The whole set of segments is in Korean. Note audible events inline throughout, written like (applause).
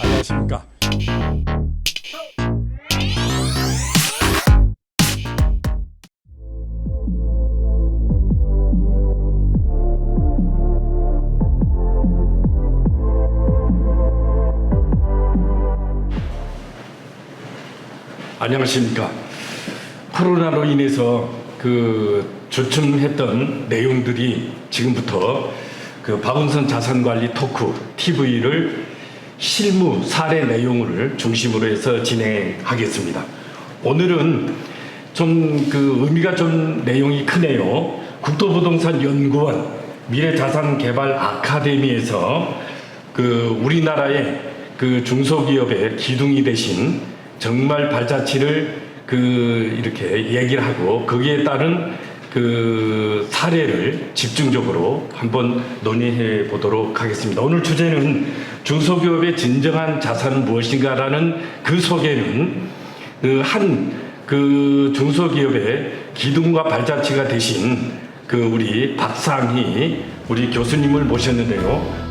안녕하십니까. 안녕하십니까. 코로나로 인해서 그 주춤했던 내용들이 지금부터 그 박은선 자산관리 토크 TV를 실무 사례 내용을 중심으로 해서 진행하겠습니다. 오늘은 좀 그 의미가 좀 내용이 크네요. 국토부동산 연구원 미래자산개발 아카데미에서 그 우리나라의 그 중소기업의 기둥이 되신 정말 발자취를 그 이렇게 얘기를 하고 거기에 따른 그 사례를 집중적으로 한번 논의해 보도록 하겠습니다. 오늘 주제는 중소기업의 진정한 자산은 무엇인가라는 그 소개는 그한그 중소기업의 기둥과 발자취가 되신 그 우리 박상희 우리 교수님을 모셨는데요.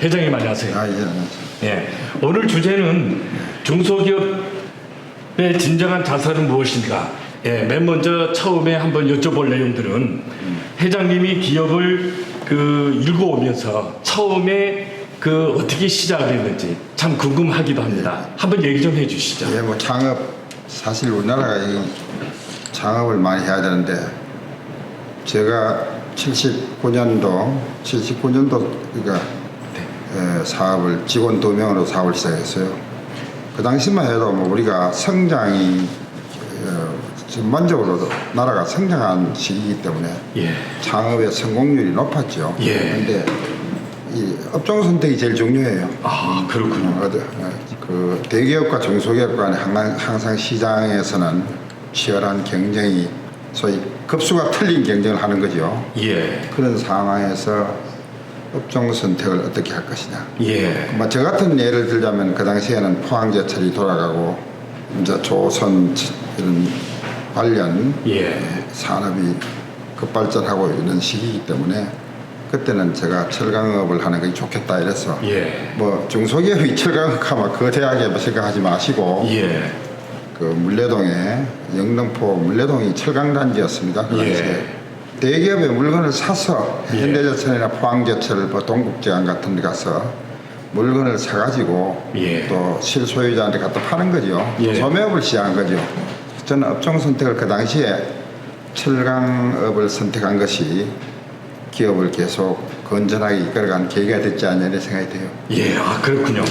회장님 안녕하세요. 아, 예, 안녕하세요. 예. 오늘 주제는 중소기업 의 진정한 자산은 무엇인가? 예, 맨 먼저 처음에 한번 여쭤볼 내용들은 회장님이 기업을 그 읽어오면서 처음에 그 어떻게 시작을 했는지 참 궁금하기도 합니다. 한번 얘기 좀 해주시죠. 예, 뭐 창업 사실 우리나라가 이 창업을 많이 해야 되는데 제가 79년도 79년도 그러니까 예, 사업을 직원 두 명으로 사업을 시작했어요. 그 당시만 해도 뭐 우리가 성장이 어, 전반적으로 나라가 성장한 시기이기 때문에 예. 창업의 성공률이 높았죠. 예. 그런데 이 업종 선택이 제일 중요해요. 아 그렇군요. 어, 어, 그 대기업과 중소기업 간에 항상, 항상 시장에서는 치열한 경쟁이 소위 급수가 틀린 경쟁을 하는 거죠. 예. 그런 상황에서 업종 선택을 어떻게 할 것이냐. 예. 뭐저 같은 예를 들자면 그 당시에는 포항제철이 돌아가고 이제 조선 이런 관련 예. 산업이 급발전하고 있는 시기이기 때문에 그때는 제가 철강업을 하는 게 좋겠다 이래서 예. 뭐 중소기업이 (laughs) 철강하면 그 대학에 뭐 생각하지 마시고 예. 그 물레동에 영등포 물레동이 철강단지였습니다. 그 당시에 예. 대기업의 물건을 사서 예. 현대제철이나 포항제철, 뭐 동국제강 같은 데 가서 물건을 사가지고 예. 또 실소유자한테 갖다 파는 거죠. 예. 소매업을 시작한 거죠. 저는 업종 선택을 그 당시에 철강업을 선택한 것이 기업을 계속 건전하게 이끌어간 계기가 됐지 않냐 이런 생각이 돼요. 예, 아 그렇군요.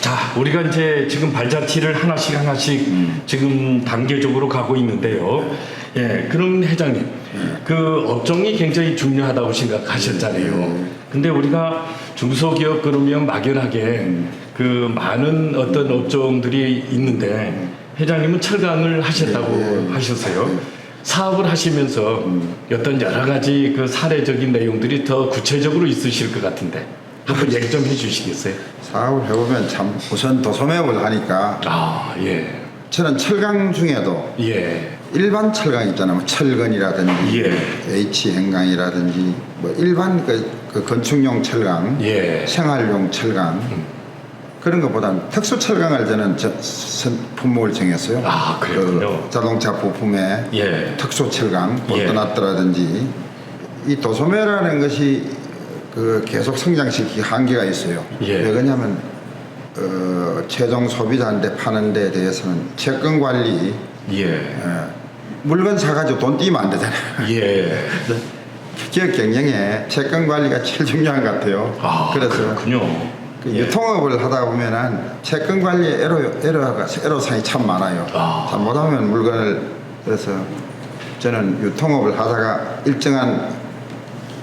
자, 우리가 이제 지금 발자취를 하나씩 하나씩 지금 단계적으로 가고 있는데요. 예, 그럼 회장님, 그 업종이 굉장히 중요하다고 생각하셨잖아요. 근데 우리가 중소기업 그러면 막연하게 그 많은 어떤 업종들이 있는데 회장님은 철강을 하셨다고 하셨어요. 사업을 하시면서 어떤 여러 가지 그 사례적인 내용들이 더 구체적으로 있으실 것 같은데 한번 얘기 좀 해주시겠어요? 사업을 해보면 참 우선 도소매업을 하니까 아, 예. 저는 철강 중에도 예. 일반 철강 있잖아요. 뭐 철근이라든지 예. H 행강이라든지 뭐 일반 그, 그 건축용 철강, 예. 생활용 철강 그런 것보다는 특수 철강을 저는 저, 선, 품목을 정했어요. 아, 그랬군요. 그 자동차 부품에 예. 특수 철강, 예. 볼트나트라든지 이 도소매라는 것이 그 계속 성장시키기 한계가 있어요. 예. 왜 그러냐면 어, 최종 소비자한테 파는 데 대해서는 채권 관리 예. 예, 물건 사가지고 돈 띄면 안 되잖아요. 예. (laughs) 기업 경영에 채권 관리가 제일 중요한 것 같아요. 아, 그래서 그렇군요. 그 예. 유통업을 하다 보면은 채권 관리에 애로, 애로가, 애로사항이 참 많아요. 아. 잘못하면 물건을 그래서 저는 유통업을 하다가 일정한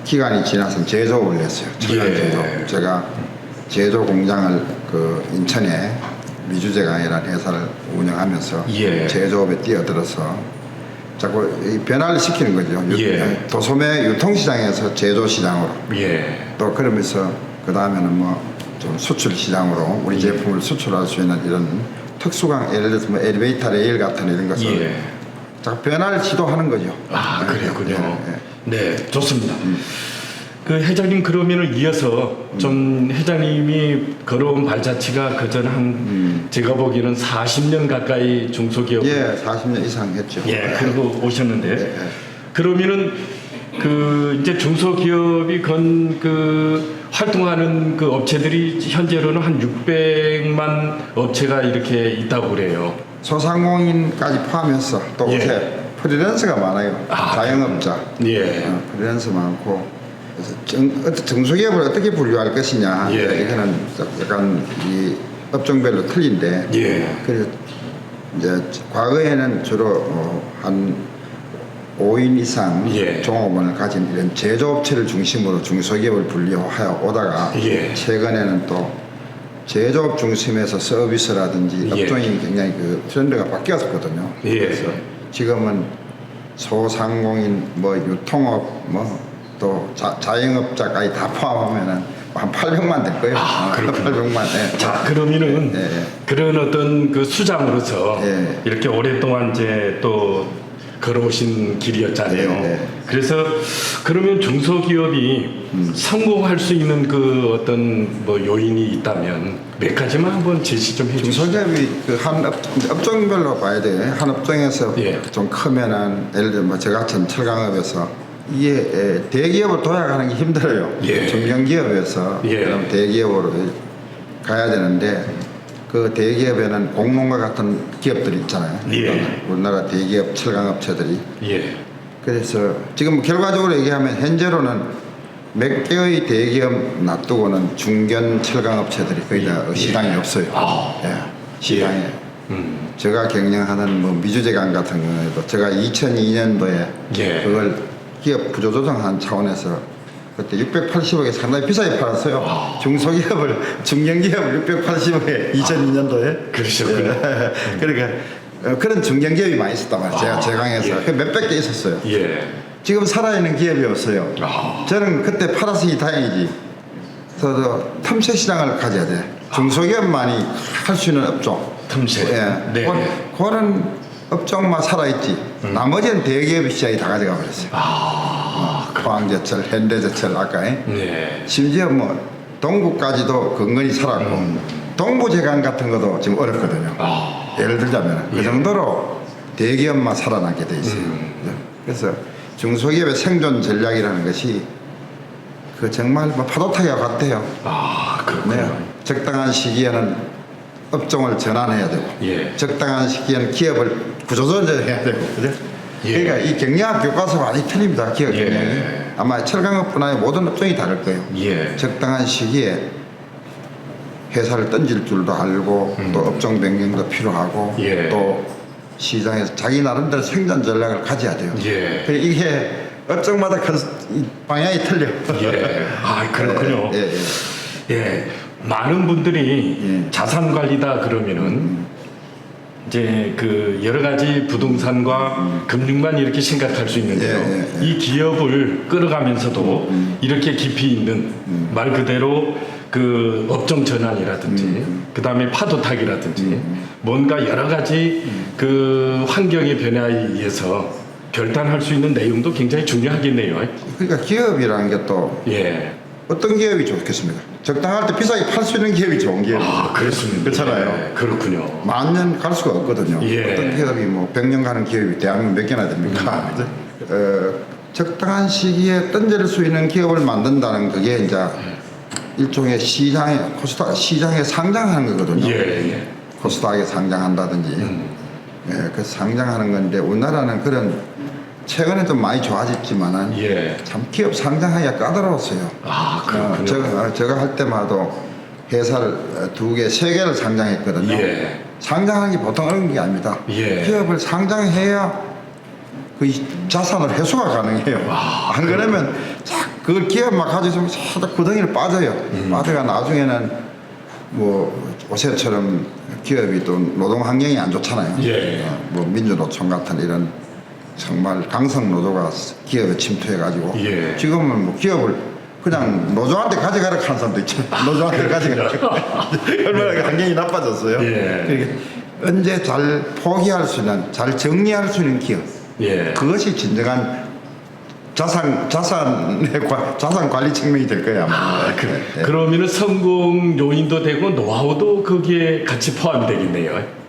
기간이 지나서 제조업을 했어요. 예. 제조. 제가 제조 공장을 그 인천에 미주제강이라는 회사를 운영하면서 예. 제조업에 뛰어들어서 자꾸 이 변화를 시키는 거죠. 유- 예. 도소매 유통시장에서 제조시장으로 예. 또 그러면서 그 다음에는 뭐 좀 수출 시장으로 우리 제품을 수출할 수 있는 이런 특수강 예를 들어서 뭐 엘리베이터 레일 같은 이런 것을 예. 자 변화를 지도하는 거죠. 아, 그랬군요. 예, 예. 네, 좋습니다. 그 회장님 그러면은 이어서 좀 회장님이 걸어온 발자취가 그전 한 제가 보기에는 40년 가까이 중소기업 예, 40년 이상 했죠. 예, 그러고 오셨는데 예, 예. 그러면은 그 이제 중소기업이 건 그 활동하는 그 업체들이 현재로는 한 600만 업체가 이렇게 있다고 그래요. 소상공인까지 포함해서 또 예. 요새 프리랜서가 많아요. 아, 자영업자. 예. 어, 프리랜서 많고 정, 중소기업을 어떻게 분류할 것이냐 예. 이거는 약간 이 업종별로 틀린데 예. 그래서 이제 과거에는 주로 어, 한 5인 이상 예. 종업원을 가진 이런 제조업체를 중심으로 중소기업을 분류하여 오다가 예. 최근에는 또 제조업 중심에서 서비스라든지 예. 업종이 굉장히 그 트렌드가 바뀌었거든요. 예. 그래서 지금은 소상공인, 뭐 유통업, 뭐 또 자영업자까지 다 포함하면은 한 800만 될 거예요. 아, 그렇군요. 800만. 예. 자 그러면은 예, 예. 그런 어떤 그 수장으로서 예. 이렇게 오랫동안 이제 또 걸어오신 길이었잖아요. 예, 예. 그래서 그러면 중소기업이 음. 성공할 수 있는 그 어떤 뭐 요인이 있다면 몇 가지만 한번 제시 좀 해주시죠. 중소기업이 그 한 업종별로 봐야 돼. 한 업종에서 예. 좀 크면은 예를 들면 뭐 저 같은 철강업에서 이게 에, 대기업을 도약하는 게 힘들어요. 예. 중견기업에서 예. 그럼 대기업으로 가야 되는데 그 대기업에는 공농과 같은 기업들이 있잖아요. 예. 우리나라 대기업 철강업체들이 예. 그래서 지금 결과적으로 얘기하면 현재로는 몇 개의 대기업 놔두고는 중견 철강업체들이 거의 다 시장이 없어요. 예. 아. 예, 시장에. 음. 제가 경영하는 뭐 미주재간 같은 경우에도 제가 2002년도에 예. 그걸 기업 구조 조정한 차원에서 그때 680억에 상당히 비싸게 팔았어요. 아. 중소기업을 중견기업을 680억에 2002년도에 그러셨군요. 그러니까 어, 그런 중견기업이 많이 있었단 말이에요. 제가 아, 제강에서 예. 그 몇백 개 있었어요. 예. 지금 살아있는 기업이 없어요. 아. 저는 그때 팔았으니 다행이지. 그래서 틈새 시장을 가져야 돼. 중소기업만이 할 수 있는 업종. 틈새. 예. 네. 그, 그런 업종만 살아있지. 나머지는 대기업의 시장이 다 가져가 버렸어요. 아. 포항제철, 현대제철 아까 에 네. 심지어 뭐 동구까지도 근근히 살았고 동부제강 같은 것도 지금 어렵거든요. 아. 예를 들자면 예. 그 정도로 대기업만 살아남게 돼 있어요. 음. 그래서 중소기업의 생존 전략이라는 것이 그 정말 뭐 파도타기와 같아요. 아 그렇군요. 네. 적당한 시기에는 업종을 전환해야 되고 예. 적당한 시기에는 기업을 구조조정해야 되고 그죠? 예. 그러니까 이 경영학 교과서가 많이 틀립니다. 기업 예. 경영이 아마 철강업뿐 아니라 모든 업종이 다를 거예요. 예. 적당한 시기에 회사를 던질 줄도 알고 또 업종 변경도 필요하고 음. 예. 또 시장에서 자기 나름대로 생존 전략을 가져야 돼요. 예. 그래 이게 업종마다 큰이 방향이 틀려. 예. 아 그렇군요. (laughs) 예, 예. 예, 많은 분들이 예. 자산 관리다 그러면은 이제 그 여러 가지 부동산과 금융만 이렇게 생각할 수 있는데요. 예, 예, 예. 이 기업을 끌어가면서도 이렇게 깊이 있는 말 그대로 그 업종 전환이라든지 그 다음에 파도 타기라든지 뭔가 여러 가지 그 환경의 변화에 의해서 결단할 수 있는 내용도 굉장히 중요하겠네요. 그러니까 기업이라는 게또 예. 어떤 기업이 좋겠습니까? 적당할 때 비싸게 팔 수 있는 기업이 좋은 기업이죠. 아, 그렇습니다. 그렇잖아요. 예, 그렇군요. 만년 갈 수가 없거든요. 예. 어떤 기업이 뭐 100년 가는 기업이 대한민국 몇 개나 됩니까? 음. 어, 적당한 시기에 던질 수 있는 기업을 만든다는 그게 이제 일종의 시장에 코스닥 시장에 상장하는 거거든요. 예, 예. 코스닥에 상장한다든지 음. 예, 그 상장하는 건데 우리나라는 그런 최근에 좀 많이 좋아졌지만은 예. 참 기업 상장하기가 까다로웠어요. 아, 어, 그렇군요. 제가, 제가 할 때마다 회사를 두 개, 세 개를 상장했거든요. 예. 상장하는 게 보통 어려운 게 아닙니다. 예. 기업을 상장해야 그 이- 자산을 회수가 가능해요. 안 그러면 자, 그걸 기업만 가지고 있으면 살짝 구덩이를 빠져요. 음. 빠져가 나중에는 뭐 요새처럼 기업이 또 노동 환경이 안 좋잖아요. 예. 어, 뭐 민주노총 같은 이런 정말 강성 노조가 기업에 침투해가지고 예. 지금은 뭐 기업을 그냥 노조한테 가져가라 하는 사람도 있잖아요. 노조한테 가져가라. (laughs) 얼마나 그 환경이 나빠졌어요. 예. 그러니까 언제 잘 포기할 수 있는, 잘 정리할 수 있는 기업. 예. 그것이 진정한 자산 자산의 관- 자산 관리 측면이 될 거야. 아, 그, 네. 그러면은 성공 요인도 되고 노하우도 거기에 같이 포함이 되겠네요.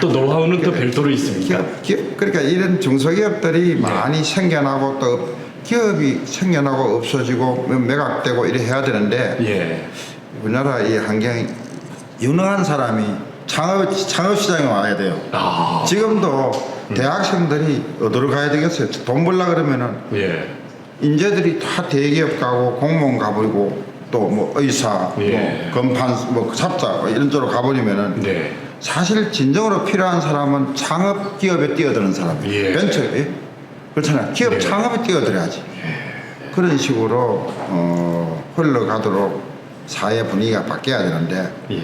또 노하우는 또 별도로 있습니까? 기업, 기업, 그러니까 이런 중소기업들이 많이 생겨나고 또 기업이 생겨나고 없어지고 매각되고 이래 해야 되는데 예. 우리나라 이 환경이 유능한 사람이 창업 창업 시장에 와야 돼요. 아, 지금도 대학생들이 어디로 가야 되겠어요? 돈 벌라 그러면은 예. 인재들이 다 대기업 가고 공무원 가버리고 또 뭐 의사, 예. 뭐 검판, 뭐 삽자 뭐 이런 쪽으로 가버리면은 네. 사실 진정으로 필요한 사람은 창업 기업에 뛰어드는 사람, 예. 벤처, 예? 그렇잖아요. 기업 예. 창업에 뛰어들어야지. 그런 식으로 어, 흘러가도록 사회 분위기가 바뀌어야 되는데 예.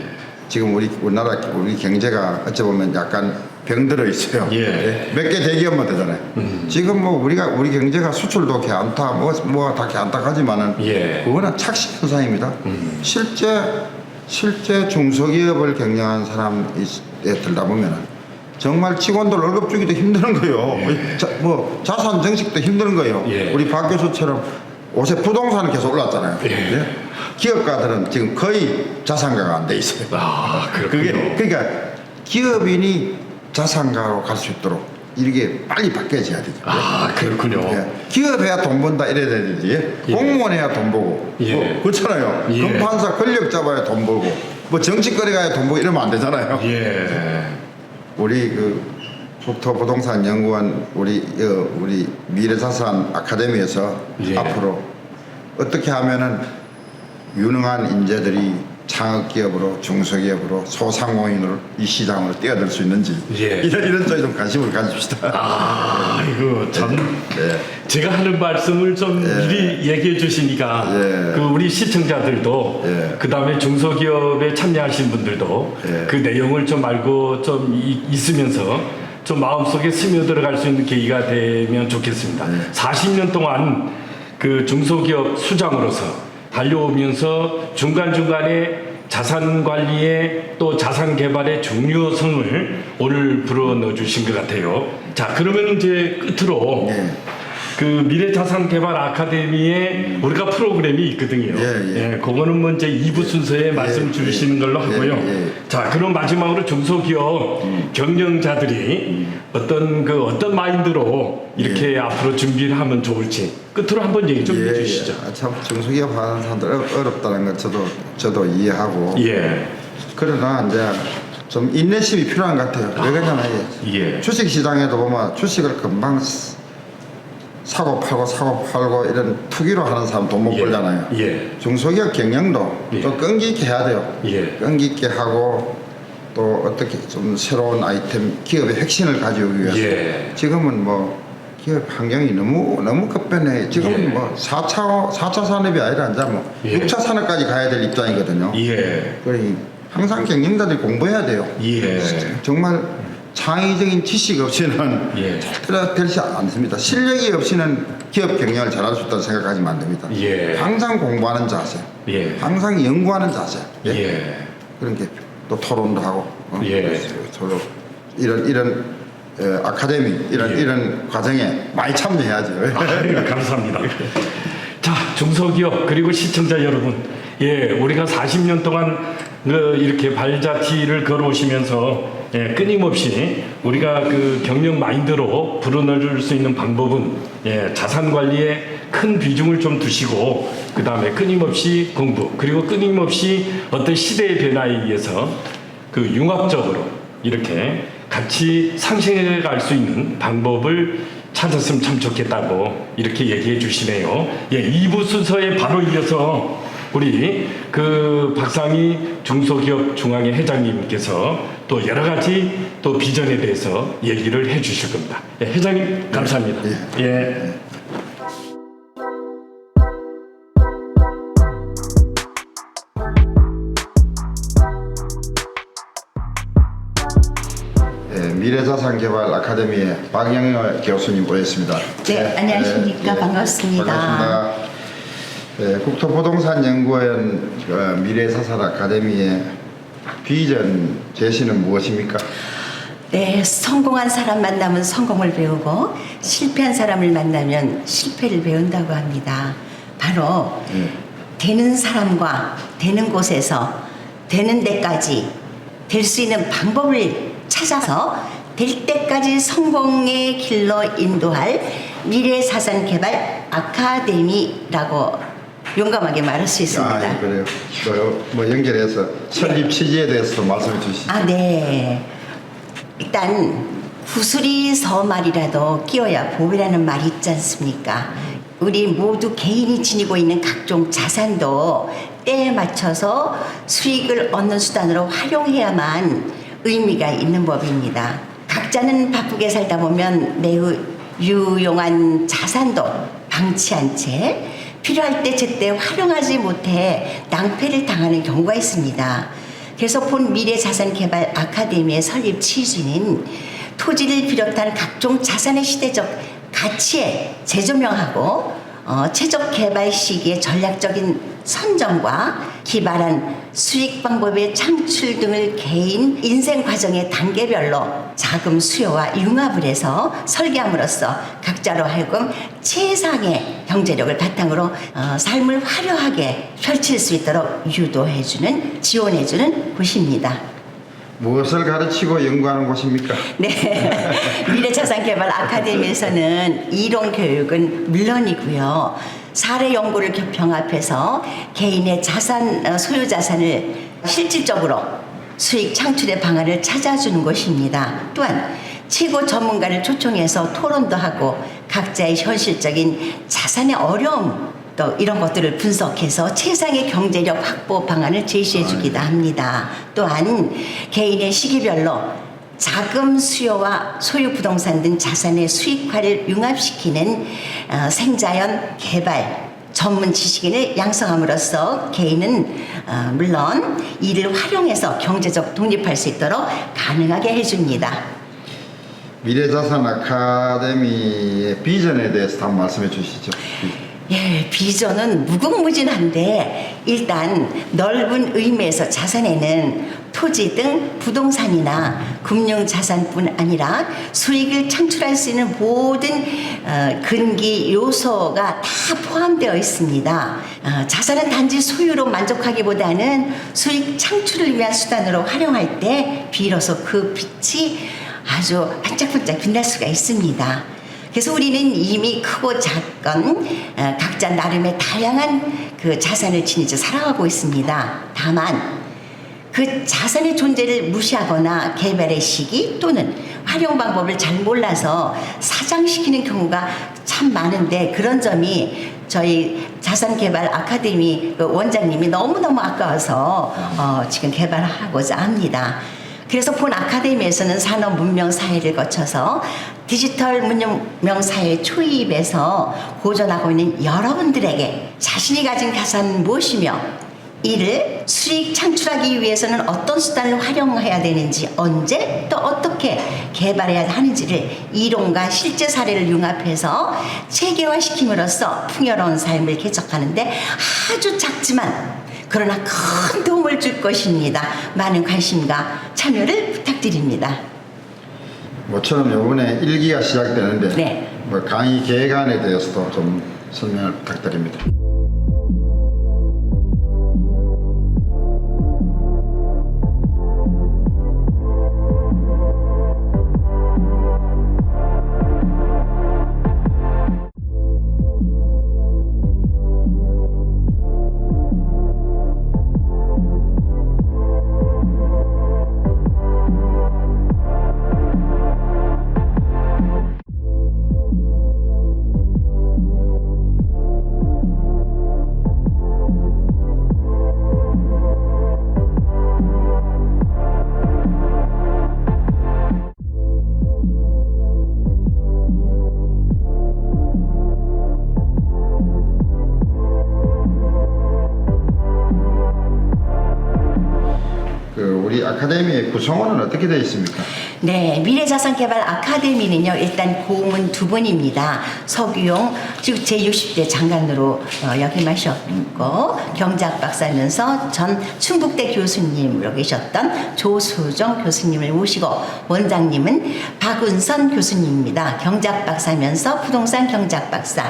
지금 우리 우리나라 우리 경제가 어찌 보면 약간 병들어 있어요. 예. 몇개 대기업만 되잖아요. 음. 지금 뭐 우리가 우리 경제가 수출도 괜찮다, 뭐 뭐가 다 괜찮다하지만은 예. 그거는 착시 현상입니다. 음. 실제 실제 중소기업을 경영한 사람에 들다 보면은 정말 직원들 월급 주기도 힘든 거예요. 자, 뭐 자산 증식도 힘든 거예요. 예. 우리 박 교수처럼 옷에 부동산은 계속 올랐잖아요. 예. 예? 기업가들은 지금 거의 자산가가 안 돼 있어요. 아, 그게 그렇군요. 그러니까 기업인이 자산가로 갈 수 있도록 이렇게 빨리 바뀌어져야 되죠. 아, 그렇군요. 예. 기업해야 돈 번다 이래야 되지. 예. 공무원해야 돈 벌고. 예. 뭐 그렇잖아요. 예. 금판사 권력 잡아야 돈 벌고. 뭐 정치거리 가야 돈 벌고 이러면 안 되잖아요. 예. 우리 그 국토 부동산 연구원 우리 어, 우리 미래자산 아카데미에서 예. 앞으로 어떻게 하면은 유능한 인재들이 창업기업으로 중소기업으로 소상공인으로 이 시장으로 뛰어들 수 있는지 예. (laughs) 이런 이런 쪽에 좀 관심을 가집시다. 아, 이거 참 예. 제가 하는 말씀을 좀 미리 얘기해 주시니까 예. 그 우리 시청자들도 예. 그 다음에 중소기업에 참여하신 분들도 예. 그 내용을 좀 알고 좀 이- 있으면서 좀 마음속에 스며들어갈 수 있는 계기가 되면 좋겠습니다. 예. 40년 동안 그 중소기업 수장으로서 달려오면서 중간중간에 자산 관리에 또 자산 개발의 중요성을 오늘 불어 넣어 주신 것 같아요. 자, 그러면 이제 끝으로 예. 그 미래자산 개발 아카데미에 우리가 프로그램이 있거든요. 예, 예. 그거는 뭐 이제 2부 순서에 말씀 예, 주시는 걸로 예, 하고요. 예. 자, 그럼 마지막으로 중소기업 경영자들이 어떤 그 어떤 마인드로 이렇게 앞으로 준비를 하면 좋을지 끝으로 한번 얘기 좀 해주시죠. 아, 참 중소기업 하는 사람들 어렵- 어렵다는 걸 저도 저도 이해하고 예. 그러나 이제 좀 인내심이 필요한 것 같아요. 왜 그러냐면 이게 예. 주식 시장에도 보면 주식을 금방 스- 사고 팔고 사고 팔고 이런 투기로 하는 사람 돈 못 예. 벌잖아요. 예. 중소기업 경영도 예. 좀 끈기 있게 해야 돼요. 예. 끈기 있게 하고 또 어떻게 좀 새로운 아이템 기업의 핵심을 가져오기 위해서 예. 지금은 뭐 기업 환경이 너무 너무 급변해. 지금은 예. 뭐 4차 4차 산업이 아니라 이제 뭐 예. 6차 산업까지 가야 될 입장이거든요. 예. 그러니 항상 경영자들이 공부해야 돼요. 예. 정말 창의적인 지식 없이는 예. 절대로 되지 않습니다. 실력이 없이는 기업 경영을 잘할 수 있다고 생각하시면 안 됩니다. 예. 항상 공부하는 자세, 예. 항상 연구하는 자세, 예? 예. 그런 게 또 토론도 하고, 어? 예. 서로 이런 이런 어, 아카데미 이런 예. 이런 과정에 많이 참여해야죠. 아유, 감사합니다. 자, 중소기업 그리고 시청자 여러분, 예, 우리가 40년 동안 그 이렇게 발자취를 걸어오시면서 예, 끊임없이 우리가 그 경영 마인드로 불어넣을 수 있는 방법은 예, 자산 관리에 큰 비중을 좀 두시고 그 다음에 끊임없이 공부 그리고 끊임없이 어떤 시대의 변화에 의해서 그 융합적으로 이렇게 같이 상생해 갈 수 있는 방법을 찾았으면 참 좋겠다고 이렇게 얘기해 주시네요. 예, 2부 순서에 바로 이어서 우리 그 박상희 중소기업 중앙회 회장님께서 또 여러 가지 또 비전에 대해서 얘기를 해 주실 겁니다. 예, 회장님 감사합니다. 예. 예, 미래자산개발 아카데미의 박영열 교수님 오셨습니다. 네, 안녕하십니까. 반갑습니다. 반갑습니다. 예, 국토부동산연구원 어, 미래자산 아카데미의 비전 제시는 무엇입니까? 네, 성공한 사람 만나면 성공을 배우고 실패한 사람을 만나면 실패를 배운다고 합니다. 바로 예. 되는 사람과 되는 곳에서 되는 데까지 될 수 있는 방법을 찾아서 될 때까지 성공의 길로 인도할 미래사산개발 아카데미라고 용감하게 말할 수 있습니다. 아, 예, 그래요. 뭐, 뭐 연결해서 설립 취지에 대해서도 말씀해 주시죠. 아, 네. 일단 구슬이 서말이라도 끼어야 보배라는 말이 있지 않습니까? 우리 모두 개인이 지니고 있는 각종 자산도 때에 맞춰서 수익을 얻는 수단으로 활용해야만 의미가 있는 법입니다. 각자는 바쁘게 살다 보면 매우 유용한 자산도 방치한 채 필요할 때 제때 활용하지 못해 낭패를 당하는 경우가 있습니다. 그래서 본 미래자산개발 아카데미의 설립 취지는 토지를 비롯한 각종 자산의 시대적 가치에 재조명하고 어, 최적 개발 시기의 전략적인 선정과 기발한 수익 방법의 창출 등을 개인 인생 과정의 단계별로 자금 수요와 융합을 해서 설계함으로써 각자로 하여금 최상의 경제력을 바탕으로 어, 삶을 화려하게 펼칠 수 있도록 유도해주는 지원해주는 곳입니다. 무엇을 가르치고 연구하는 곳입니까? 네. (laughs) 미래자산개발 아카데미에서는 이론 교육은 물론이고요. 사례 연구를 병합해서 개인의 자산, 어, 소유 자산을 실질적으로 수익 창출의 방안을 찾아주는 곳입니다. 또한 최고 전문가를 초청해서 토론도 하고 각자의 현실적인 자산의 어려움 또 이런 것들을 분석해서 최상의 경제력 확보 방안을 제시해 주기도 합니다. 또한 개인의 시기별로 자금 수요와 소유 부동산 등 자산의 수익화를 융합시키는 어, 생자연 개발 전문 지식인을 양성함으로써 개인은 어, 물론 이를 활용해서 경제적 독립할 수 있도록 가능하게 해줍니다. 미래자산 아카데미의 비전에 대해서 한번 말씀해 주시죠. 예, 비전은 무궁무진한데 일단 넓은 의미에서 자산에는 토지 등 부동산이나 금융 자산뿐 아니라 수익을 창출할 수 있는 모든 어, 근기 요소가 다 포함되어 있습니다. 어, 자산은 단지 소유로 만족하기보다는 수익 창출을 위한 수단으로 활용할 때 비로소 그 빛이 아주 반짝반짝 빛날 수가 있습니다. 그래서 우리는 이미 크고 작건 어, 각자 나름의 다양한 그 자산을 지니져 살아가고 있습니다. 다만 그 자산의 존재를 무시하거나 개발의 시기 또는 활용 방법을 잘 몰라서 사장시키는 경우가 참 많은데 그런 점이 저희 자산개발 아카데미 그 원장님이 너무너무 아까워서 어, 지금 개발하고자 합니다. 그래서 본 아카데미에서는 산업 문명 사회를 거쳐서 디지털 문명 사회 초입에서 고전하고 있는 여러분들에게 자신이 가진 가산은 무엇이며 이를 수익 창출하기 위해서는 어떤 수단을 활용해야 되는지 언제 또 어떻게 개발해야 하는지를 이론과 실제 사례를 융합해서 체계화시킴으로써 풍요로운 삶을 개척하는데 아주 작지만 그러나 큰 도움을 줄 것입니다. 많은 관심과 참여를 부탁드립니다. 모처럼 이번에 일기가 시작되는데 네. 뭐 강의 계획안에 대해서도 좀 설명을 부탁드립니다. 우리 아카데미의 구성원은 어떻게 되어 있습니까? 네, 미래자산개발 아카데미는요, 일단 고문 두 분입니다. 서규용, 지금 제60대 장관으로 어, 역임하셨고, 경제학 박사면서 전 충북대 교수님으로 계셨던 조수정 교수님을 모시고, 원장님은 박은선 교수님입니다. 경제학 박사면서 부동산 경제학 박사.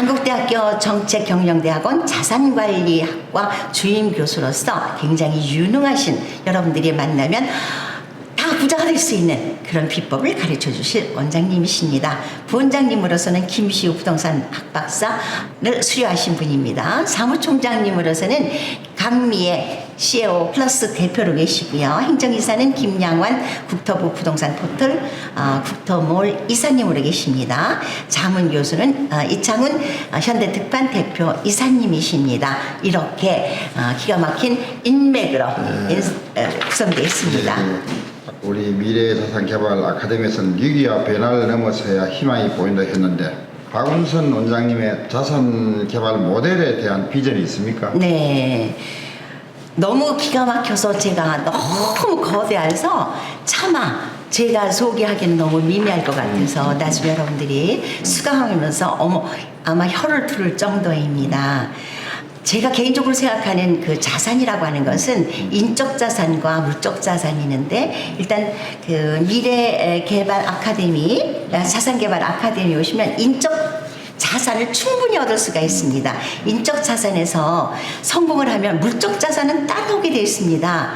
단국대학교 정책경영대학원 자산관리학과 주임 교수로서 굉장히 유능하신 여러분들이 만나면 다 부자가 될 수 있는 그런 비법을 가르쳐 주실 원장님이십니다. 부원장님으로서는 김시우 부동산 학박사를 수료하신 분입니다. 사무총장님으로서는 강미애 CEO 플러스 대표로 계시고요. 행정이사는 김양환 국토부 부동산 포털 어, 국토몰 이사님으로 계십니다. 자문 교수는 어, 이창훈 어, 현대특판 대표 이사님이십니다. 이렇게 어, 기가 막힌 인맥으로 인, 어, 구성되어 있습니다. 그 우리 미래자산개발 아카데미에서는 위기와 변화를 넘어서야 희망이 보인다 했는데 박은선 원장님의 자산개발 모델에 대한 비전이 있습니까? 네. 너무 기가 막혀서 제가 너무 거대해서 차마 제가 소개하기는 너무 미미할 것 같아서 나중에 여러분들이 수강하면서 어머 아마 혀를 두를 정도입니다. 제가 개인적으로 생각하는 그 자산이라고 하는 것은 인적 자산과 물적 자산이 있는데 일단 그 미래 개발 아카데미 자산 개발 아카데미 오시면 인적 자산을 충분히 얻을 수가 있습니다. 인적 자산에서 성공을 하면 물적 자산은 따라오게 되어 있습니다.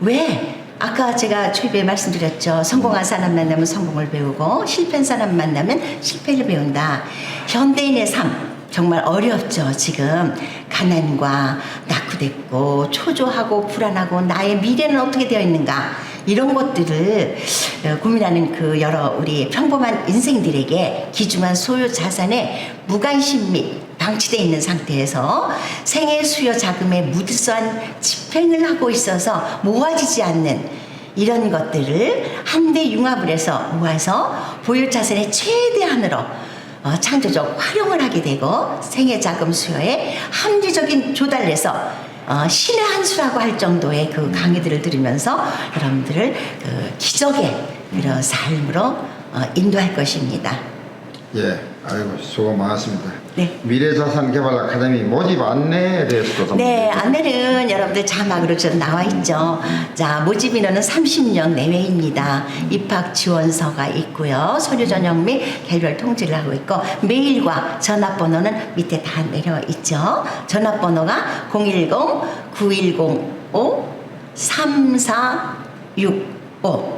왜? 아까 제가 초입에 말씀드렸죠. 성공한 사람 만나면 성공을 배우고 실패한 사람 만나면 실패를 배운다. 현대인의 삶 정말 어렵죠. 지금 가난과 낙후됐고 초조하고 불안하고 나의 미래는 어떻게 되어 있는가 이런 것들을 어, 고민하는 그 여러 우리 평범한 인생들에게 기중한 소유 자산의 무관심 및 방치되어 있는 상태에서 생애 수요 자금의 무드서한 집행을 하고 있어서 모아지지 않는 이런 것들을 한데 융합을 해서 모아서 보유 자산의 최대한으로 어, 창조적 활용을 하게 되고 생애 자금 수요에 합리적인 조달을 해서 어, 신의 한 수라고 할 정도의 그 강의들을 들으면서 여러분들을 그 기적의 그런 삶으로 어, 인도할 것입니다. 예, 아이고 수고 많았습니다. 네. 미래자산개발 아카데미 모집 안내에 대해서도 좀 네, 안내는 여러분들 자막으로 좀 나와 있죠. 자, 모집 인원은 30명 내외입니다. 입학 지원서가 있고요. 서류 전형 및 개별 통지를 하고 있고 메일과 전화번호는 밑에 다 내려 있죠. 전화번호가 010-9105-3465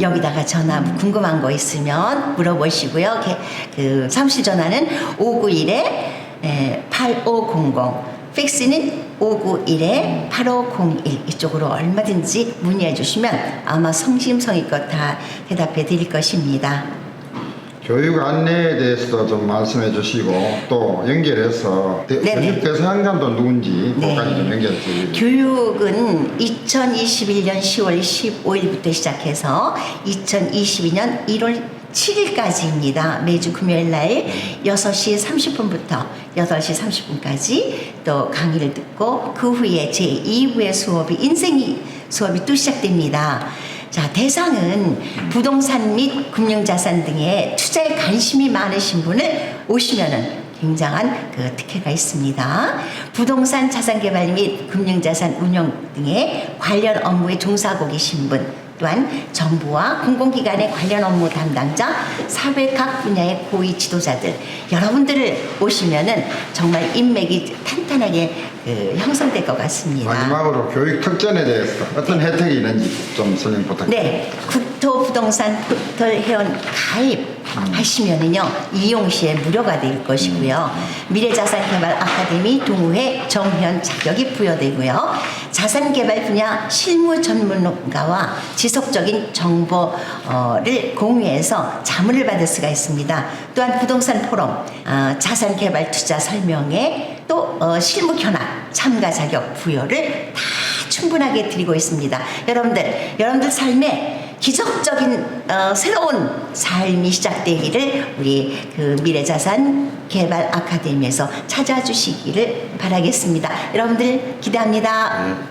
여기다가 전화 궁금한 거 있으면 물어보시고요. 게- 그 사무실 전화는 591에 8500 팩스는 591-8501 이쪽으로 얼마든지 문의해 주시면 아마 성심성의껏 다 대답해 드릴 것입니다. 교육 안내에 대해서도 좀 말씀해 주시고 또 연결해서 대- 네네. 교육 대상자도 누군지 네. 그까지 좀 연결해 주시죠. 교육은 2021년 10월 15일부터 시작해서 2022년 1월 7일까지입니다. 매주 금요일 날 6시 30분부터 8시 30분까지 또 강의를 듣고 그 후에 제2부의 수업이 인생이 수업이 또 시작됩니다. 자, 대상은 부동산 및 금융자산 등의 투자에 관심이 많으신 분을 오시면은 굉장한 그 특혜가 있습니다. 부동산 자산 개발 및 금융자산 운용 등의 관련 업무에 종사하고 계신 분, 또한 정부와 공공기관의 관련 업무 담당자, 사회 각 분야의 고위 지도자들, 여러분들을 오시면은 정말 인맥이 탄탄하게 그 형성될 것 같습니다. 마지막으로 교육 특전에 대해서 어떤 혜택이 있는지 좀 설명 부탁드립니다. 네, 국토부동산 포털 회원 가입 하시면은요 이용 시에 무료가 될 것이고요. 미래자산개발 아카데미 동호회 정회원 자격이 부여되고요. 자산개발 분야 실무 전문가와 지속적인 정보를 공유해서 자문을 받을 수가 있습니다. 또한 부동산 포럼 아, 자산개발 투자 설명회 또 어, 실무 견학 참가 자격 부여를 다 충분하게 드리고 있습니다. 여러분들, 여러분들 삶에 기적적인 어, 새로운 삶이 시작되기를 우리 그 미래자산 개발 아카데미에서 찾아주시기를 바라겠습니다. 여러분들 기대합니다. 네.